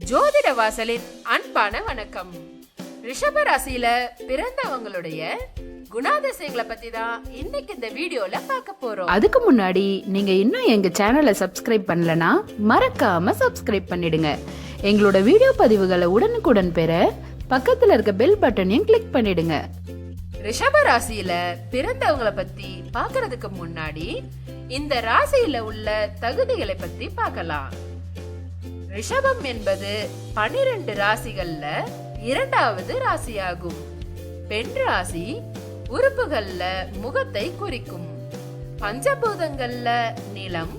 ஜோதிட வாசலின் அன்பான வணக்கம். ரிஷப ராசியில பிறந்தவங்களுடைய குணாதிசயங்களை பத்தி தான் இன்னைக்கு இந்த வீடியோல பார்க்க போறோம். அதுக்கு முன்னாடி நீங்க இன்னும் எங்க சேனலை சப்ஸ்கிரைப் பண்ணலனா மறக்காம சப்ஸ்கிரைப் பண்ணிடுங்க. எங்களோட வீடியோ பதிவுகளை உடனுக்குடன் பெற பக்கத்துல இருக்க பெல் பட்டனையும் கிளிக் பண்ணிடுங்க. ரிஷப ராசியில பிறந்தவங்கள பத்தி பார்க்கிறதுக்கு முன்னாடி இந்த ராசியில உள்ள தகுதிகளை பத்தி பார்க்கலாம். ரிஷபம் என்பது பனிரெண்டு ராசிகள்ல இரண்டாவது ராசியாகும். பெண் ராசி உறுப்புகள்ல முகத்தை குறிக்கும். பஞ்சபூதங்கள்ல நிலம்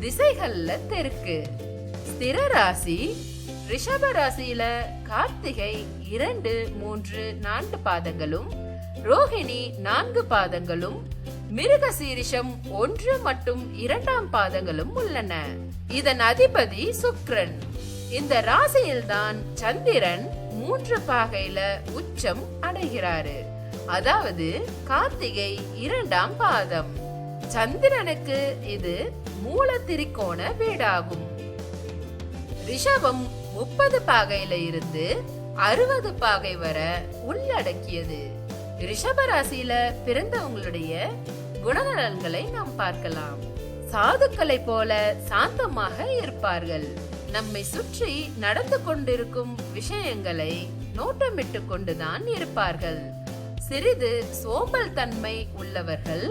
திசைகள்ல தெற்கு. ஸ்திர ராசி ரிஷப ராசியில கார்த்திகை இரண்டு மூன்று நான்கு பாதங்களும் ரோஹிணி நான்கு பாதங்களும் மிருக சீரிஷம் ஒன்று மற்றும் இரண்டாம் பாதங்களும் உள்ளன. இதன் அதிபதி சுக்ரன். இந்த ராசியில்தான் சந்திரன் மூன்று பாகையில உச்சம் அடைகிறாரு. அதாவது கார்த்திகை இரண்டாம் பாதம். சந்திரனுக்கு இது மூல திரிகோண வீடாகும். ரிஷபம் முப்பது பாகையில இருந்து அறுபது பாகை வர உள்ளடக்கியது. ரிஷப ராசியில பிறந்தவங்களுடைய குணநலன்களை நாம் பார்க்கலாம். சாதுக்களை போல சாந்தமாக இருப்பார்கள். நம்மை சுற்றி நடந்து கொண்டிருக்கும் விஷயங்களை நோட்டமிட்டு கொண்டுதான் இருப்பார்கள். சிறிது சோம்பல் தன்மை உள்ளவர்கள்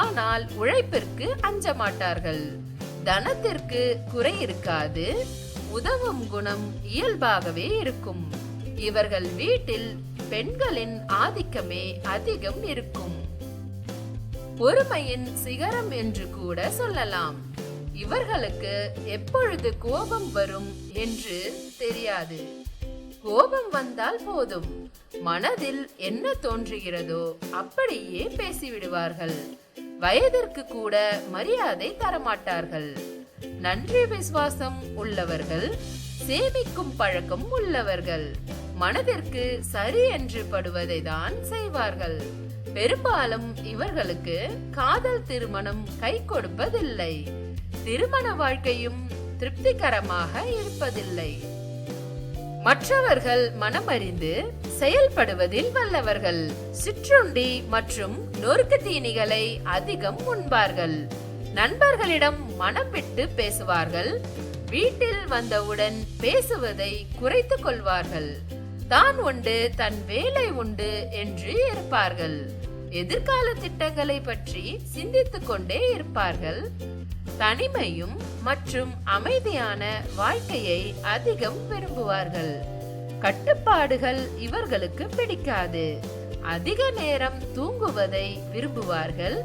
ஆனால் உழைப்பிற்கு அஞ்ச மாட்டார்கள் தனத்திற்கு குறை இருக்காது உதவும் குணம் இயல்பாகவே இருக்கும். இவர்கள் வீட்டில் பெண்களின் ஆதிக்கமே அதிகம் இருக்கும். பொறுமையின் சிகரம் என்று கூட சொல்லலாம். இவர்களுக்கு எப்பொழுது கோபம் வரும் என்று தெரியாது. கோபம் வந்தால் போதும். மனதில் என்ன தோன்றுகிறதோ அப்படியே பேசிவிடுவார்கள். வயதிற்கு கூட மரியாதை தரமாட்டார்கள். நன்றி விசுவாசம் உள்ளவர்கள் சேமிக்கும் பழக்கம் உள்ளவர்கள் மனதிற்கு சரி என்று படுவதை தான் செய்வார்கள். பெரும்பாலும் இவர்களுக்கு காதல் திருமணம் கை கொடுப்பதில்லை. திருமண வாழ்க்கையும் திருப்திகரமாக இருப்பதில்லை. மற்றவர்கள் மனமறிந்து செயல்படுவதில் வல்லவர்கள். சிற்றுண்டி மற்றும் நொறுக்கு தீனிகளை அதிகம் உண்பார்கள். நண்பர்களிடம் மனம் விட்டு பேசுவார்கள். வீட்டில் வந்தவுடன் பேசுவதை குறைத்து கொள்வார்கள். தான் உண்டு தன் வேலை உண்டு என்று இருப்பார்கள். எதிர்கால திட்டங்களை பற்றி சிந்தித்துக் கொண்டே இருப்பார்கள். தனிமையும் மற்றும் அமைதியான வாழ்க்கையை அதிகம் விரும்புவார்கள். கட்டுப்பாடுகள் இவர்களுக்கு பிடிக்காது. அதிக நேரம் தூங்குவதை விரும்புவார்கள்.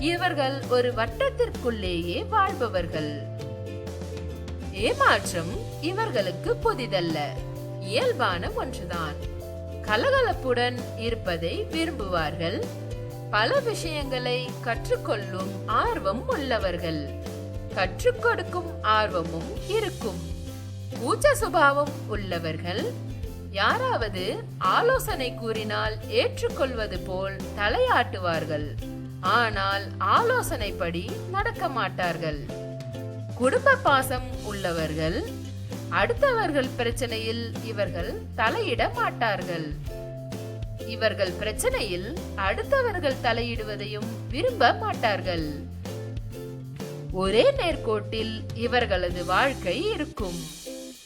இவர்கள் ஒரு வட்டத்திற்குள்ளேயே வாழ்பவர்கள். ஏமாற்றம் இவர்களுக்கு புதிதல்ல. இயல்பான ஒன்றுதான். கலகலப்புடன் இருப்பதை விரும்புவார்கள். பல விஷயங்களை கற்றுக்கொள்ளும் ஆர்வம் உள்ளவர்கள். கற்றுக் கொடுக்கும் ஆர்வமும் இருக்கும். கூச்ச சுபாவம் உள்ளவர்கள். யாராவது ஆலோசனை கூறினால் ஏற்றுக்கொள்வது போல் தலையாட்டுவார்கள். ஆனால் ஆலோசனைப்படி நடக்க மாட்டார்கள். குடும்ப பாசம் உள்ளவர்கள். அடுத்தவர்கள் பிரச்சனையில் இவர்கள் தலையிட மாட்டார்கள். இவர்கள் பிரச்சனையில் அடுத்தவர்கள் தலையிடுவதையும் விரும்ப மாட்டார்கள். ஒரே நேர்கோட்டில் இவர்களது வாழ்க்கை இருக்கும்.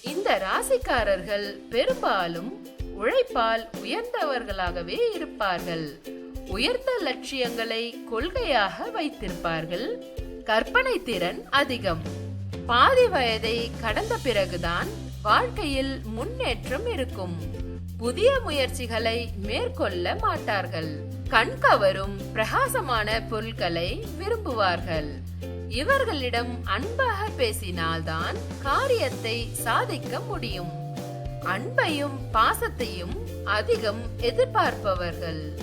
இந்த ராசிக்காரர்கள் பெரும்பாலும் உழைப்பால் உயர்ந்தவர்களாகவே இருப்பார்கள். உயர்ந்த லட்சியங்களை கொள்கையாக வைத்திருப்பார்கள். கற்பனை திறன் அதிகம். பாதி வயதை கடந்த பிறகுதான் வாழ்க்கையில் முன்னேற்றம் இருக்கும். புதிய முயற்சிகளை மேற்கொள்ள மாட்டார்கள். கண்கவரும் பிரகாசமான பொருட்களை விரும்புவார்கள். இவர்களிடம் அன்பாக பேசினால்தான் காரியத்தை சாதிக்க முடியும். அன்பையும் பாசத்தையும் அதிகம் எதிர்பார்ப்பவர்கள்.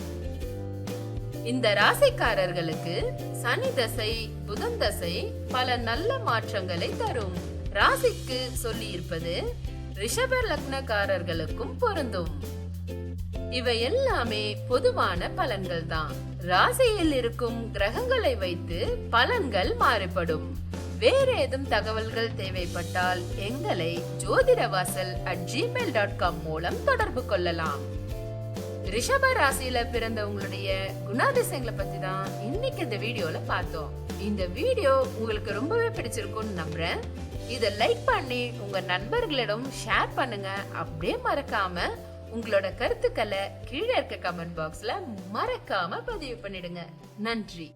இந்த ராசிக்காரர்களுக்கு சனி தசை புதன் தசை பல நல்ல மாற்றங்களை தரும். ராசிக்கு சொல்லி இருப்பது ரிஷப லக்னக்காரர்களுக்கும் பொருந்தும். இவை எல்லாமே பொதுவான பலன்கள் தான் ராசியில் இருக்கும் கிரகங்களை வைத்து பலன்கள் மாறுபடும். வேற ஏதும் தகவல்கள் தேவைப்பட்டால் எங்களை Jothidavasal at gmail dot com மூலம் தொடர்பு கொள்ளலாம். ரிஷப ராசியில பிறந்தவங்களுடைய குணாதிசயங்களை பத்தி தான் இன்னைக்கு இந்த வீடியோல பார்த்தோம். இந்த வீடியோ உங்களுக்கு ரொம்பவே பிடிச்சிருக்கும்னு நம்புறேன். இதை லைக் பண்ணி உங்க நண்பர்களிடம் ஷேர் பண்ணுங்க. அப்படியே மறக்காம உங்களோட கருத்துக்களை கீழே இருக்க கமெண்ட் பாக்ஸ்ல மறக்காம பதிவு பண்ணிடுங்க. நன்றி.